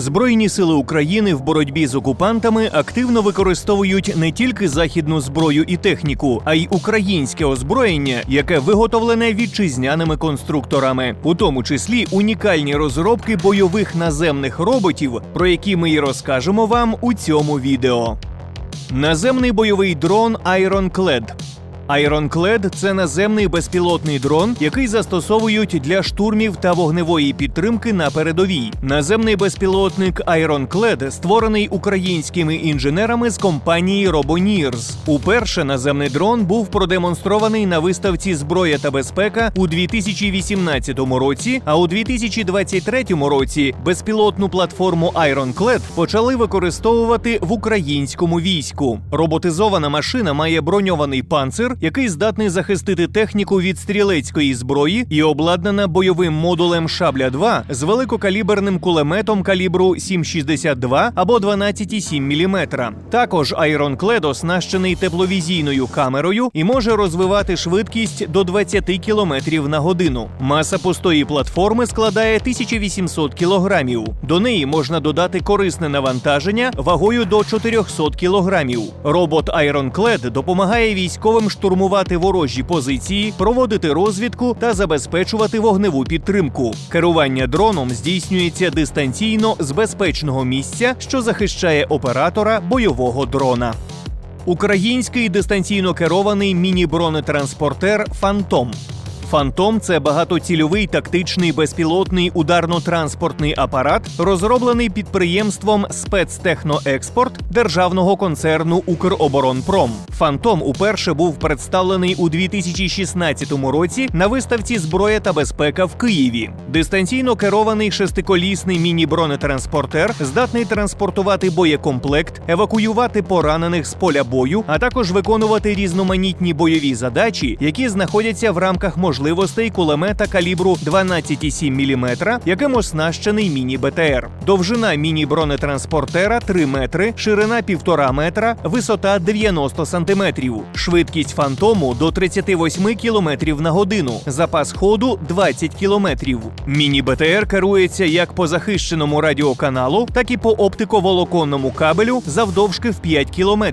Збройні сили України в боротьбі з окупантами активно використовують не тільки західну зброю і техніку, а й українське озброєння, яке виготовлене вітчизняними конструкторами, у тому числі унікальні розробки бойових наземних роботів, про які ми й розкажемо вам у цьому відео. Наземний бойовий дрон Ironclad. Ironclad – це наземний безпілотний дрон, який застосовують для штурмів та вогневої підтримки на передовій. Наземний безпілотник Ironclad створений українськими інженерами з компанії Roboneers. Уперше наземний дрон був продемонстрований на виставці Зброя та безпека у 2018 році. А у 2023 році безпілотну платформу Ironclad почали використовувати в українському війську. Роботизована машина має броньований панцир, який здатний захистити техніку від стрілецької зброї і обладнана бойовим модулем Шабля 2 з великокаліберним кулеметом калібру 7,62 або 12,7 мм. Також Ironclad оснащений тепловізійною камерою і може розвивати швидкість до 20 км на годину. Маса пустої платформи складає 1800 кг. До неї можна додати корисне навантаження вагою до 400 кг. Робот Ironclad допомагає військовим штурмувати ворожі позиції, проводити розвідку та забезпечувати вогневу підтримку. Керування дроном здійснюється дистанційно з безпечного місця, що захищає оператора бойового дрона. Український дистанційно керований міні-бронетранспортер Фантом. Фантом це багатоцільовий тактичний безпілотний ударно-транспортний апарат, розроблений підприємством спецтехноекспорт державного концерну Укроборонпром. Фантом уперше був представлений у 2016 році на виставці Зброя та безпека в Києві. Дистанційно керований шестиколісний міні-бронетранспортер здатний транспортувати боєкомплект, евакуювати поранених з поля бою, а також виконувати різноманітні бойові задачі, які знаходяться в рамках можливостей кулемета калібру 12,7 мм, яким оснащений міні-БТР. Довжина міні-бронетранспортера 3 метри, ширина 1,5 метра, висота 90 см. Швидкість фантому до 38 км на годину, запас ходу 20 км. Міні-БТР керується як по захищеному радіоканалу, так і по оптиковолоконному кабелю завдовжки в 5 км.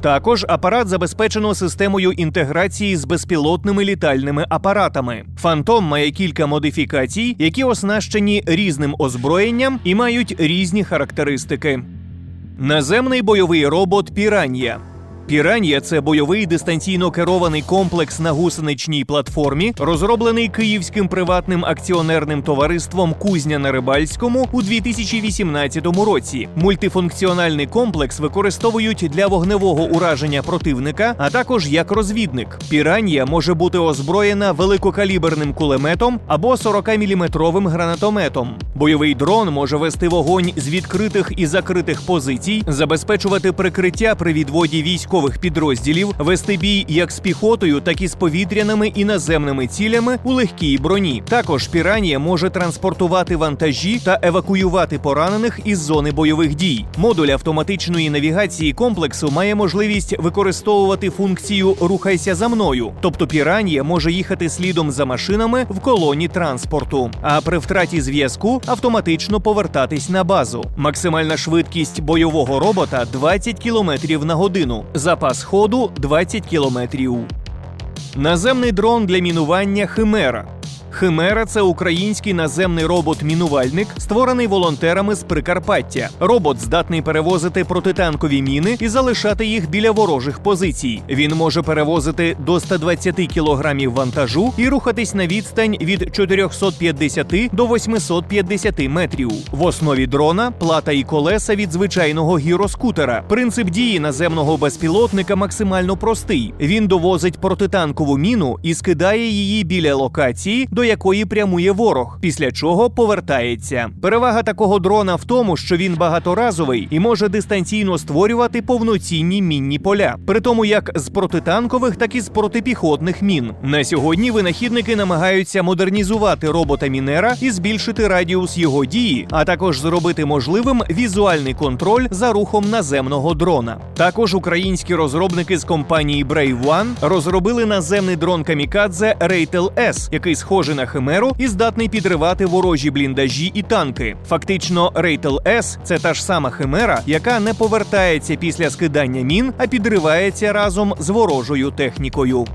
Також апарат забезпечено системою інтеграції з безпілотними літальними апаратами. Фантом має кілька модифікацій, які оснащені різним озброєнням і мають різні характеристики. Наземний бойовий робот Піранія. Піранія це бойовий дистанційно керований комплекс на гусеничній платформі, розроблений київським приватним акціонерним товариством Кузня на Рибальському у 2018 році. Мультифункціональний комплекс використовують для вогневого ураження противника, а також як розвідник. Піранія може бути озброєна великокаліберним кулеметом або 40-мм гранатометом. Бойовий дрон може вести вогонь з відкритих і закритих позицій, забезпечувати прикриття при відводі військових підрозділів, вести бій як з піхотою, так і з повітряними і наземними цілями у легкій броні. Також піранія може транспортувати вантажі та евакуювати поранених із зони бойових дій. Модуль автоматичної навігації комплексу має можливість використовувати функцію Рухайся за мною, тобто піранія може їхати слідом за машинами в колоні транспорту, а при втраті зв'язку автоматично повертатись на базу. Максимальна швидкість бойового робота 20 км на годину. Запас ходу 20 кілометрів. Наземний дрон для мінування Химера. Химера це український наземний робот-мінувальник, створений волонтерами з Прикарпаття. Робот здатний перевозити протитанкові міни і залишати їх біля ворожих позицій. Він може перевозити до 120 кілограмів вантажу і рухатись на відстань від 450 до 850 метрів. В основі дрона плата і колеса від звичайного гіроскутера. Принцип дії наземного безпілотника максимально простий. Він довозить протитанкову міну і скидає її біля локації, до якої прямує ворог, після чого повертається. Перевага такого дрона в тому, що він багаторазовий і може дистанційно створювати повноцінні мінні поля, при тому як з протитанкових, так і з протипіхотних мін. На сьогодні винахідники намагаються модернізувати робота Мінера і збільшити радіус його дії, а також зробити можливим візуальний контроль за рухом наземного дрона. Також українські розробники з компанії Brave One розробили наземний дрон Камікадзе Raytel S, який схожий схожий на химеру і здатний підривати ворожі бліндажі і танки. Фактично, Рейтел С це та ж сама химера, яка не повертається після скидання мін, а підривається разом з ворожою технікою.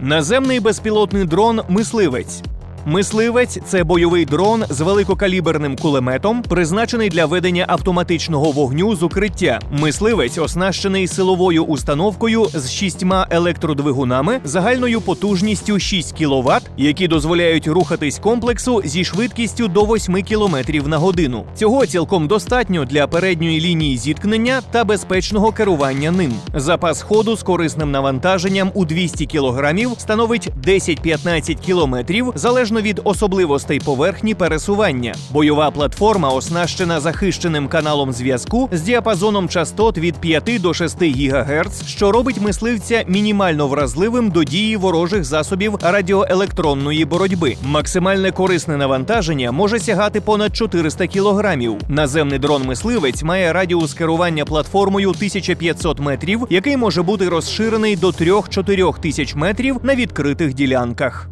Наземний безпілотний дрон мисливець. Мисливець це бойовий дрон з великокаліберним кулеметом, призначений для ведення автоматичного вогню з укриття. Мисливець оснащений силовою установкою з шістьма електродвигунами загальною потужністю 6 кВт, які дозволяють рухатись комплексу зі швидкістю до 8 км на годину. Цього цілком достатньо для передньої лінії зіткнення та безпечного керування ним. Запас ходу з корисним навантаженням у 200 кг становить 10-15 км залежно від особливостей поверхні пересування. Бойова платформа оснащена захищеним каналом зв'язку з діапазоном частот від 5 до 6 ГГц, що робить мисливця мінімально вразливим до дії ворожих засобів радіоелектронної боротьби. Максимальне корисне навантаження може сягати понад 400 кг. Наземний дрон-мисливець має радіус керування платформою 1500 метрів, який може бути розширений до 3-4 тисяч метрів на відкритих ділянках.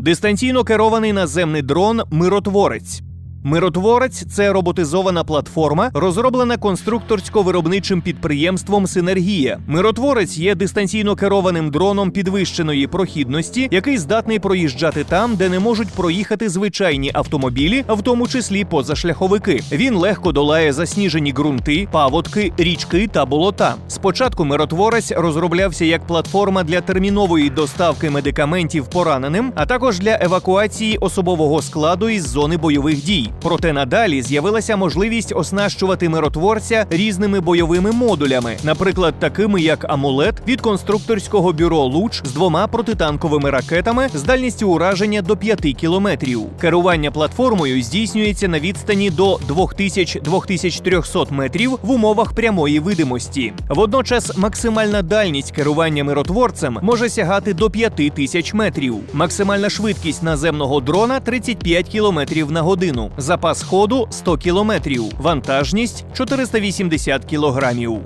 Дистанційно керований наземний дрон Миротворець. Миротворець це роботизована платформа, розроблена конструкторсько-виробничим підприємством Синергія. Миротворець є дистанційно керованим дроном підвищеної прохідності, який здатний проїжджати там, де не можуть проїхати звичайні автомобілі, в тому числі позашляховики. Він легко долає засніжені ґрунти, паводки, річки та болота. Спочатку миротворець розроблявся як платформа для термінової доставки медикаментів пораненим, а також для евакуації особового складу із зони бойових дій. Проте надалі з'явилася можливість оснащувати миротворця різними бойовими модулями, наприклад, такими як амулет від конструкторського бюро Луч з двома протитанковими ракетами з дальністю ураження до 5 кілометрів. Керування платформою здійснюється на відстані до 2000-2300 метрів в умовах прямої видимості. Водночас максимальна дальність керування миротворцем може сягати до 5000 метрів. Максимальна швидкість наземного дрона 35 км на годину. Запас ходу 100 кілометрів, Вантажність 480 кілограмів.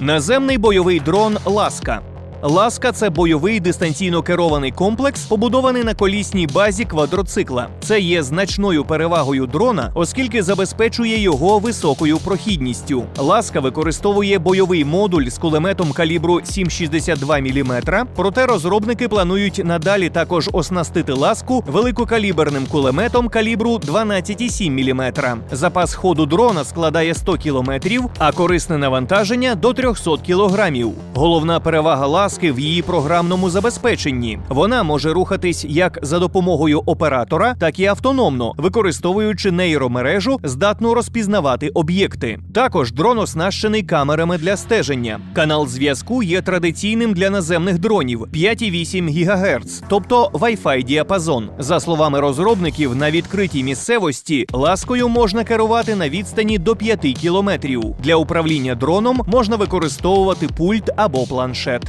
Наземний бойовий дрон Ласка. Ласка це бойовий дистанційно керований комплекс, побудований на колісній базі квадроцикла. Це є значною перевагою дрона, оскільки забезпечує його високою прохідністю. Ласка використовує бойовий модуль з кулеметом калібру 7,62 мм, проте розробники планують надалі також оснастити ласку великокаліберним кулеметом калібру 12,7 мм. Запас ходу дрона складає 100 км, а корисне навантаження до 300 кг. Головна перевага ласки в її програмному забезпеченні. Вона може рухатись як за допомогою оператора, так і автономно, використовуючи нейромережу, здатну розпізнавати об'єкти. Також дрон оснащений камерами для стеження. Канал зв'язку є традиційним для наземних дронів 5,8 ГГц, тобто Wi-Fi діапазон. За словами розробників, на відкритій місцевості ласкою можна керувати на відстані до 5 кілометрів. Для управління дроном можна використовувати пульт або планшет.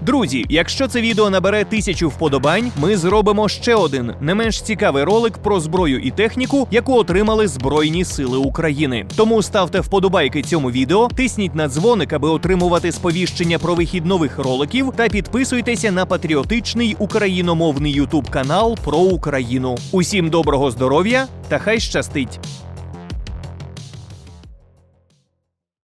Друзі, якщо це відео набере тисячу вподобань, ми зробимо ще один не менш цікавий ролик про зброю і техніку, яку отримали Збройні Сили України. Тому ставте вподобайки цьому відео, тисніть на дзвоник, аби отримувати сповіщення про вихід нових роликів, та підписуйтеся на патріотичний україномовний ютуб канал про Україну. Усім доброго здоров'я та хай щастить!